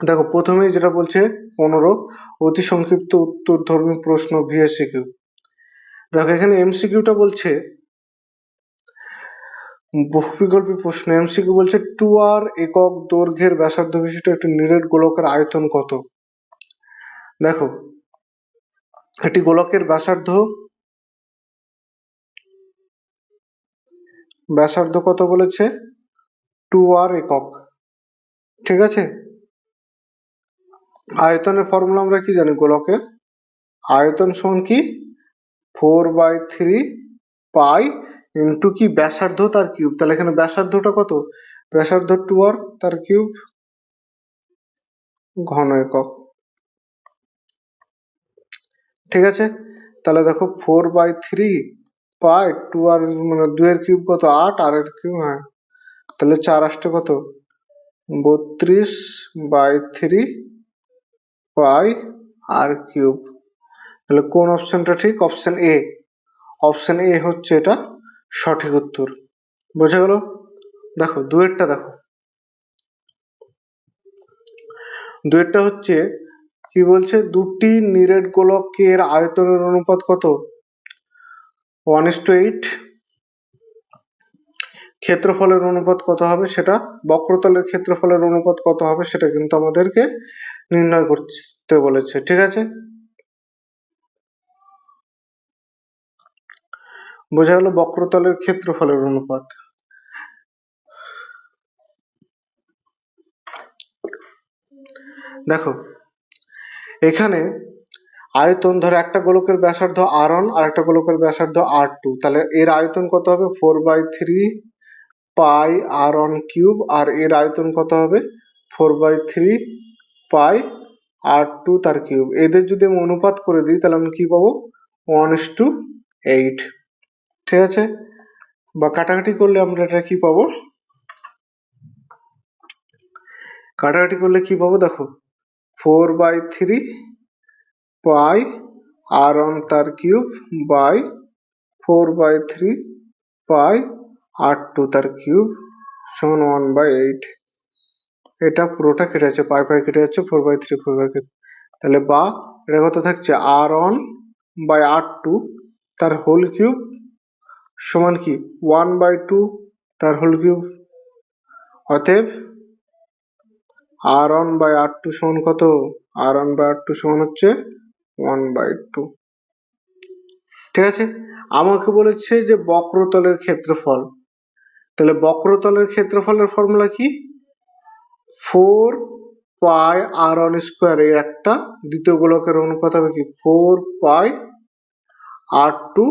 দেখো, প্রথমেই যেটা বলছে, পনেরো। অতি সংক্ষিপ্ত উত্তর ধর্মী প্রশ্ন ভিএসিকিউ দেখো, এখানে এমসিকিউটা বলছে, বহুবিকল্পী প্রশ্ন। এমসিকিউ বলছে, টু আর একক দৈর্ঘ্যের ব্যাসার্ধ বিশিষ্ট একটি নিরেট গোলকের আয়তন কত? দেখো, একটি গোলকের ব্যাসার্ধ ব্যাসার্ধ কত বলেছে? টু আর একক। ঠিক আছে? আয়তনের ফর্মুলা আমরা কি জানি গোলকের? আয়তন সমান কি? Four by three pi into কি? ব্যাসার্ধ তার কিউব তাহলে এখানে ব্যাসার্ধটা কত? ব্যাসার্ধ টু আর তার কিউব ঘন একক। ঠিক আছে? তাহলে দেখো four by three pi two r মানে দুয়ের কিউব কত? আট। আর এর কিউব হ্যাঁ। তাহলে চার আসতে কত? বত্রিশ by three pi r cube তাহলে কোন অপশনটা ঠিক? অপশন এ অপশন এ হচ্ছে এটা সঠিক উত্তর। বোঝা গেল? দেখো, দুয়েরটা দেখো। দুয়েরটা হচ্ছে, কি বলছে? দুটি নিরেট গোলকের আয়তনের অনুপাত কত? ওয়ান ইস টু এইট ক্ষেত্রফলের অনুপাত কত হবে সেটা? বক্রতলের ক্ষেত্রফলের অনুপাত কত হবে সেটা কিন্তু আমাদেরকে নির্ণয় করতে বলেছে, ঠিক আছে? বোঝা গেল বক্রতলের ক্ষেত্রফলের অনুপাত। দেখো, এখানে আয়তন ধরো একটা গোলকের ব্যাসার্ধ আর ওয়ান আর একটা গোলকের ব্যাসার্ধ আর টু তাহলে এর আয়তন কত হবে? Four by three pi r one cube আর এর আয়তন কত হবে? Four by three pi r two তার কিউব। এদের যদি আমি অনুপাত করে দিই, তাহলে আমি কি পাবো? ওয়ান টু এইট ঠিক আছে? বা কাটাকাটি করলে আমরা এটা কি পাবো? কাটাকাটি করলে কি পাবো? দেখো four by three pi r one তার cube by four by three pi r two তার কিউব সমান ওয়ান বাই এইট এটা পুরোটা কেটে যাচ্ছে, পাই পাই কেটে যাচ্ছে four by three four by তাহলে বা, এটা কত থাকছে? R one by r two তার হোল কিউব সমান কি? ওয়ান বাই টু তার হোল কিউব অতএব r one by r two সমান কত? R one by r two সমান হচ্ছে ওয়ান বাই টু ঠিক আছে? আমাকে বলেছে যে বক্রতলের ক্ষেত্রফল। তাহলে বক্রতলের ক্ষেত্রফলের ফর্মুলা কি? Four pi r one square এই একটা। দ্বিতীয় গোলকের অনুপাত হবে কি? ফোর পাই আর টু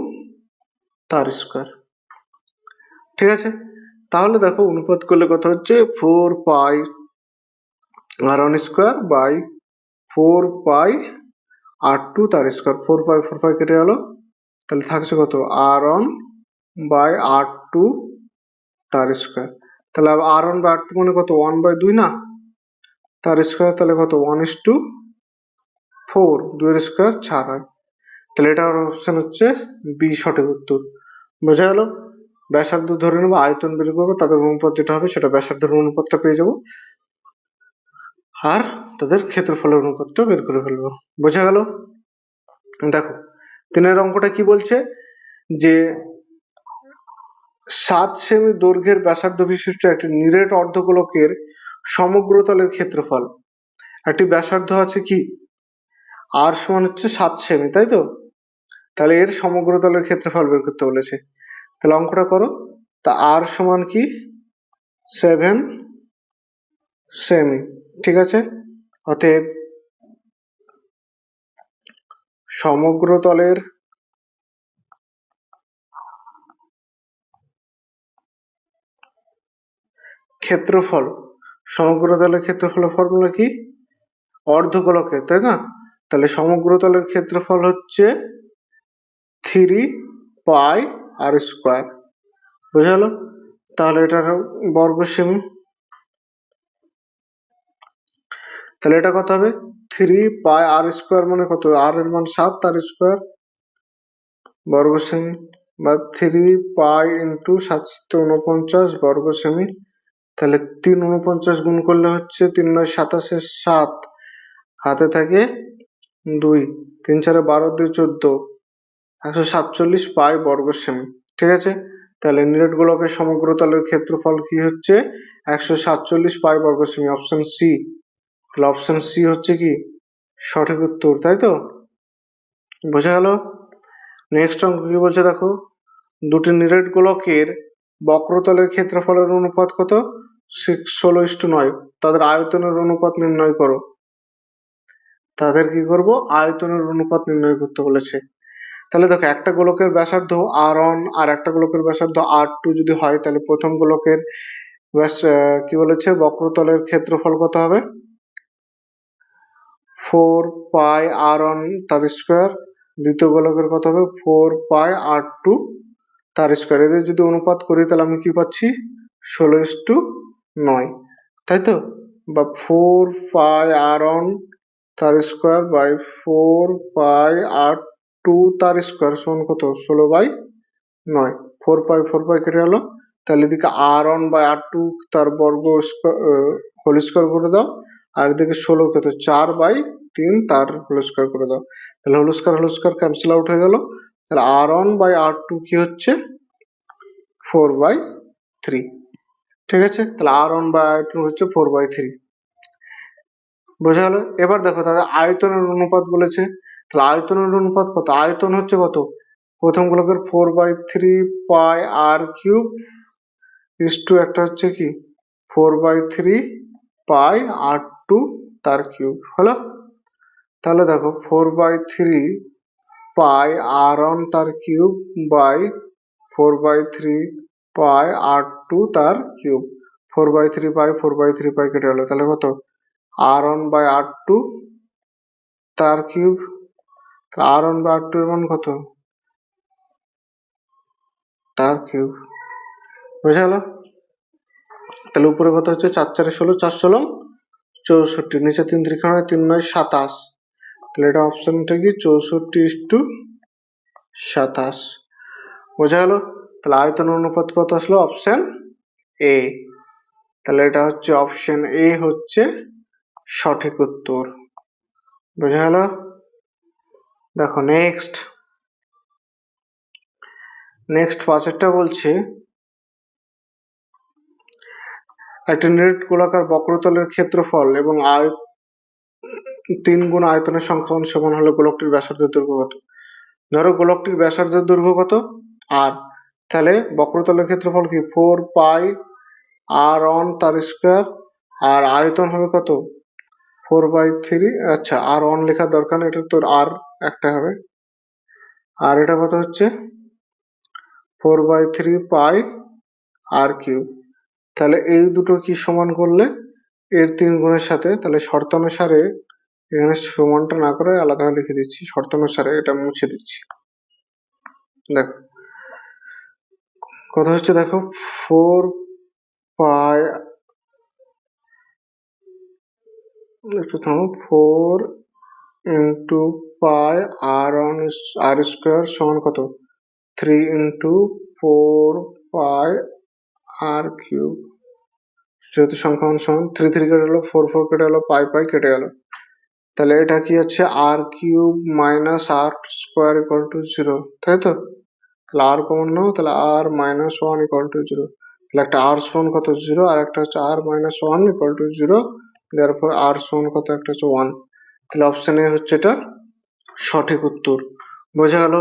তার স্কোয়ার। ঠিক আছে? তাহলে দেখো অনুপাত করলে কত হচ্ছে? Four pi r one square by four pi r two তার square. Four pi four pi কেটে গেল। তাহলে থাকছে কত? R one by r two তার স্কোয়ার। তাহলে r one by r two মানে কত ওয়ান বাই দুই না? তার স্কোয়ার তাহলে কত? ওয়ান ইস টু ফোর দুইয়ের স্কোয়ার চার হয় তাহলে এটার অপশন হচ্ছে বি সঠিক উত্তর। বোঝা গেল? ব্যাসার্ধ ধরে নেব, আয়তন বের করব, তাদের অনুপাত যেটা হবে সেটা ব্যাসার্ধের অনুপাতটা পেয়ে যাব। আর তাদের ক্ষেত্রফলের অনুপাতটা বের করে ফেলব। বোঝা গেল? দেখো, তিনের অঙ্কটা কি বলছে? যে সাত সেমি দৈর্ঘ্যের ব্যাসার্ধ বিশিষ্ট একটি নিরেট অর্ধগোলকের সমগ্রতলের ক্ষেত্রফল। একটি ব্যাসার্ধ আছে কি? আর সমান হচ্ছে সাত সেমি তাই তো? তাহলে এর সমগ্রতলের ক্ষেত্রফল বের করতে বলেছে। তাহলে অঙ্কটা করো। তা আর সমান কি? সেভেন সেমি ঠিক আছে? অতএব সমগ্রতলের ক্ষেত্রফল, সমগ্র তলের ক্ষেত্রফলের ফর্মুলা কি? অর্ধগোলকের, তাই না? তাহলে সমগ্র তলের ক্ষেত্রফল হচ্ছে থ্রি পাই আর স্কোয়ার বুঝা গেল? তাহলে এটার বর্গ সেমি তাহলে এটা কত হবে? থ্রি পাই আর স্কোয়ার মানে কত? আর এর মান সাত আর স্কোয়ার বর্গ সেমি বা থ্রি পাই ইন্টু সাতশো উনপঞ্চাশ বর্গ সেমি তাহলে তিন উনপঞ্চাশ গুণ করলে হচ্ছে তিন নয় সাতাশে সাত। হাতে থাকে দুই। তিন চারে বারো, দুই চোদ্দ। একশো সাতচল্লিশ পাই বর্গ সেমি। ঠিক আছে? তাহলে নিরেট গোলকের সমগ্র তলের ক্ষেত্রফল কি হচ্ছে? একশো সাতচল্লিশ পাই বর্গ সেমি, অপশন সি। তাহলে অপশন সি হচ্ছে কি? সঠিক উত্তর, তাই তো? বোঝা গেল? নেক্সট অঙ্ক কি বলছে দেখো? দুটি নিরেট গোলকের বক্রতলের ক্ষেত্রফলের অনুপাত কত? ষোলো ইস্টু নয় তাদের আয়তনের অনুপাত নির্ণয় করো। তাদের কি করব? আয়তনের অনুপাত নির্ণয় করতে বলেছে। তাহলে দেখো, একটা গোলকের ব্যাসার্ধ আর ওয়ান আর একটা গোলকের ব্যাসার্ধ আর টু যদি হয়, তাহলে প্রথম গোলকের ব্যাস কি বলেছে? বক্রতলের ক্ষেত্রফল কত হবে? ফোর পাই আর ওয়ান তার স্কোয়ার দ্বিতীয় গোলকের কত হবে? ফোর পাই আর টু তার স্কোয়ার যদি অনুপাত করি, তাহলে আমি কি পাচ্ছি? ষোলো ইস টু নয়। তাই তো? বা ফোর পাই আর ওয়ান তার square by four pi r two তার স্কোয়ার সমান কত? ষোলো বাই নয়। ফোর পাই ফোর পাই কেটে গেল। তাহলে এদিকে r one by r two তার বর্গ হোল স্কোয়ার করে দাও। আর এদিকে ষোলো কত? চার বাই তিন তার হোল স্কোয়ার করে দাও। তাহলে whole square whole square cancel out হয়ে গেল। তাহলে r one by r two কি হচ্ছে? ফোর বাই থ্রি ঠিক আছে? তাহলে r one by r two হচ্ছে ফোর বাই থ্রি বোঝা গেল? এবার দেখো তাদের আয়তনের অনুপাত বলেছে। তাহলে আয়তনের অনুপাত কত? আয়তন হচ্ছে কত? প্রথম গুলোকের four by three pi R cube is two একটা হচ্ছে কি? Four by three pi R two তার কিউব হলো? তাহলে দেখো four by three pi R one তার cube by four by three pi R two তার cube. Four by three pi, four by three pi কেটে গেলো। তাহলে কত? R one by R two তার cube. R one by R two এর মান কত? তার কিউব। বোঝা গেল? তাহলে উপরে কত হচ্ছে? চার চারে ষোলো, চার ষোলো, চৌষট্টি। নিচে তিন ত্রিকোণে তিন নয়, সাতাশ। তাহলে এটা অপশনটা কি চৌষট্টি টু সাতাশ। বোঝা গেল? তাহলে আয়তন অনুপাত কত আসলো? অপশান এ তাহলে এটা হচ্ছে অপশান এ হচ্ছে সঠিক উত্তর। বোঝা গেল? দেখো নেক্সট নেক্সট পাঁচেরটা বলছে, একটি নিরেট গোলাকার বক্রতলের ক্ষেত্রফল এবং আয় তিন গুণ আয়তনের সংখ্যান সমান হলে গোলকটির ব্যাসার্ধের দৈর্ঘ্য কত ধরো গোলকটির ব্যাসার্ধের দৈর্ঘ্য কত আর তাহলে বক্রতলের ক্ষেত্রফল কি? ফোর পাই আর অন তার স্কোয়ার, আর আয়তন হবে কত? ফোর বাই থ্রি আচ্ছা আর অন লেখার দরকার নেই, এটা তোর আর একটা হবে। আর এটা কত হচ্ছে? Four by three pi r cube. তাহলে এই দুটো কি সমান করলে? এর তিন গুণের সাথে, তাহলে শর্তানুসারে এখানে সমানটা না করে আলাদা লিখে দিচ্ছি শর্তানুসারে এটা মুছে দিচ্ছি। দেখো, কথা হচ্ছে দেখো ফোর পাই একটু থামো four into pi r one r square সমান কত? Three into four pi r cube যেহেতু সংখ্যা মান সমান থ্রি থ্রি কেটে গেলো ফোর ফোর কেটে গেলো পাই পাই কেটে গেল। তাহলে এটা কি হচ্ছে? R cube minus r square equal to zero, তাই তো? তাহলে আর কমন নাও তাহলে r minus one equal to zero. তাহলে একটা আর সমান কত? জিরো, আর একটা হচ্ছে r minus one equal to zero তারপর আর সমান কত? একটা হচ্ছে ওয়ান। তাহলে অপশন এ হচ্ছে এটা সঠিক উত্তর। বোঝা গেল?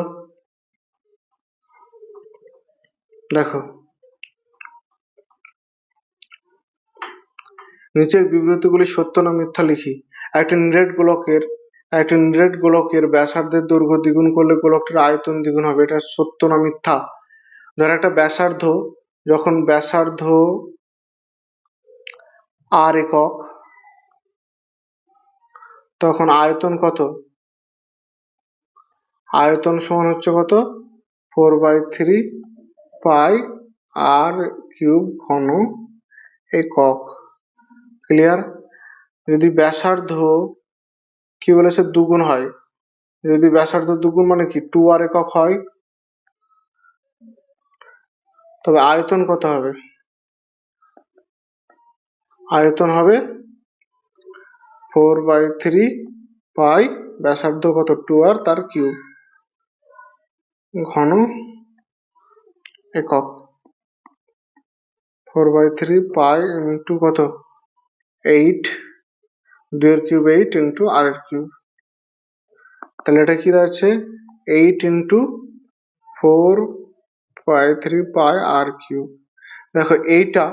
দেখো। নিচের বিবৃতিগুলি সত্য না মিথ্যা লিখি। নিরেট গোলকের নিরেট গোলকের ব্যাসার্ধের দৈর্ঘ্য দ্বিগুণ করলে গোলকটির আয়তন দ্বিগুণ হবে, এটা সত্য না মিথ্যা? ধর একটা ব্যাসার্ধ, যখন ব্যাসার্ধ আর একক, তখন আয়তন কত? আয়তন সমান হচ্ছে কত? Four by three pi r cube ঘন একক। ক্লিয়ার? যদি ব্যাসার্ধ কি বলেছে দুগুণ হয়। যদি ব্যাসার্ধ দুগুণ মানে কি? টু আর একক হয়। তবে আয়তন কত হবে? আয়তন হবে ফোর বাই থ্রি পাই ব্যাসার্ধ কত? টু আর তার কিউব ঘন একক। Four by three pi into কত? এইট দুইয়ের কিউব এইট ইন্টু আর এর কিউব তাহলে এটা কি দাঁড়াচ্ছে? Eight into four pi three pi r cube দেখো এইটা,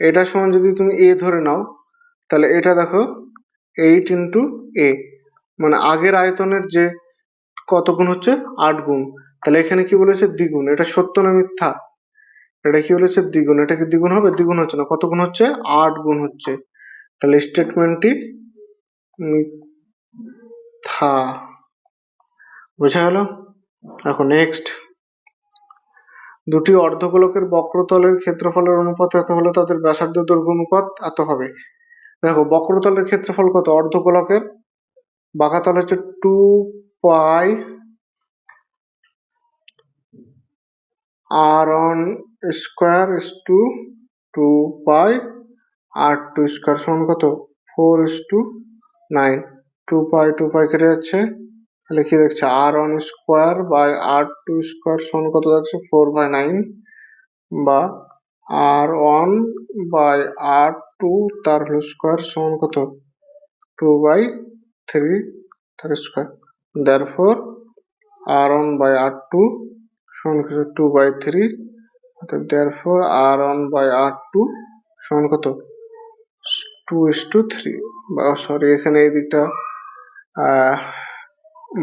এটা সমান যদি তুমি এ ধরে নাও, তাহলে এটা দেখো এইট ইন্টু এ মানে আগের আয়তনের যে কত গুণ হচ্ছে? আট গুণ। তাহলে এখানে কি বলেছে? দ্বিগুণ। এটা সত্য না মিথ্যা? এটা কি বলেছে? দ্বিগুণ। এটা কি দ্বিগুণ হবে? দ্বিগুণ হচ্ছে না। কত গুণ হচ্ছে? আট গুণ হচ্ছে। তাহলে স্টেটমেন্টটি মিথ্যা বোঝা গেল? এখন নেক্সট দুটি অর্ধগোলকের বক্রতলের ক্ষেত্রফলের অনুপাত এত হলে তাদের ব্যাসার্ধ দৈর্ঘ্য অনুপাত এত হবে। দেখো, বক্রতলের ক্ষেত্রফল কত? অর্ধগোলকের। বাঁকাতল হচ্ছে two pi r one square is to two pi r two square সমান কত? Four is to nine. Two pi two pi কেটে যাচ্ছে। তাহলে কি দেখছে? R one square by r two square সমান কত যাচ্ছে? ফোর বাই নাইন বা r one by r two তার হলো স্কোয়ার সমান কত? টু বাই থ্রি তার square. Therefore r one by r two সমান কত? Two by three. অর্থাৎ therefore r one by r two সমান কত? টু ইস টু থ্রি বা সরি এখানে এই দিকটা, আহ,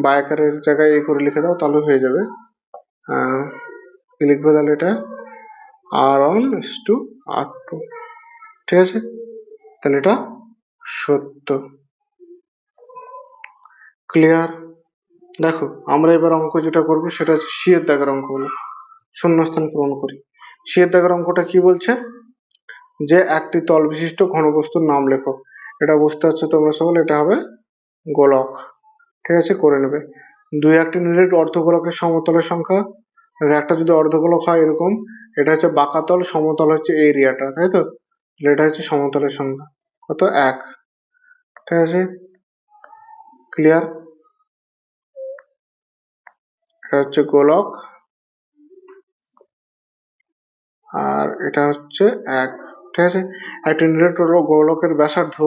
বায়াকারের জায়গায় এই করে লিখে দাও, তাহলে হয়ে যাবে। লিখবে তাহলে এটা? R one is to r two ঠিক আছে? তাহলে এটা সত্য। ক্লিয়ার দেখো, আমরা এবার অঙ্ক যেটা করব, সেটা হচ্ছে সিয়ের দাগের অঙ্ক হলো শূন্যস্থান পূরণ করি। সিয়ের দাগের অঙ্কটা কি বলছে? যে একটি তল বিশিষ্ট ঘনবস্তুর নাম লেখো। এটা বুঝতে পারছ তোমরা সকলে? এটা হবে গোলক। ঠিক আছে, করে নেবে। দুই একটি নিরেট অর্ধগোলকের সমতলের সংখ্যা। একটা যদি অর্ধগোলক হয় এরকম, এটা হচ্ছে বাঁকাতল সমতল হচ্ছে এরিয়াটা, তাই তো? এটা হচ্ছে সমতলের সংখ্যা। কত? এক। ঠিক আছে? ক্লিয়ার? এটা হচ্ছে গোলক। আর এটা হচ্ছে এক। ঠিক আছে। একটি নিরেট গোলকের ব্যাসার্ধ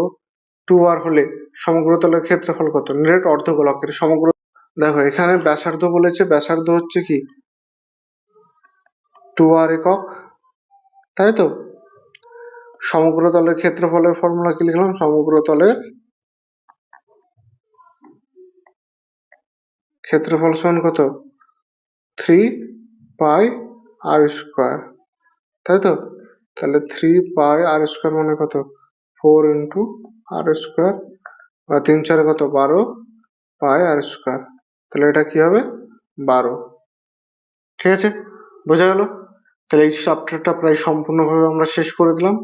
টু আর হলে সমগ্র তলের ক্ষেত্রফল কত? নিরেট অর্ধগোলকের সমগ্র দেখো, এখানে ব্যাসার্ধ বলেছে। ব্যাসার্ধ হচ্ছে কি? টু আর একক। তাই তো? সমগ্র তলের ক্ষেত্রফলের ফর্মুলা কি লিখলাম? সমগ্র তলের ক্ষেত্রফল সমান কত? থ্রি পাই আর স্কোয়ার তাই তো? তাহলে থ্রি পাই আর স্কোয়ার মানে কত? ফোর ইন্টু আর স্কোয়ার বা তিন চার কত? বারো পাই আর স্কোয়ার তাহলে এটা কি হবে? বারো। ঠিক আছে? বোঝা গেল? তাহলে এই চ্যাপ্টারটা প্রায় সম্পূর্ণভাবে আমরা শেষ করে দিলাম।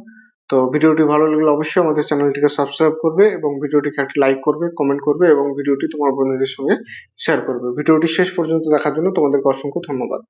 তো ভিডিওটি ভালো লাগলে অবশ্যই আমাদের চ্যানেলটিকে সাবস্ক্রাইব করবে এবং ভিডিওটিকে একটা লাইক করবে কমেন্ট করবে এবং ভিডিওটি তোমার বন্ধুদের সঙ্গে শেয়ার করবে। ভিডিওটি শেষ পর্যন্ত দেখার জন্য তোমাদেরকে অসংখ্য ধন্যবাদ।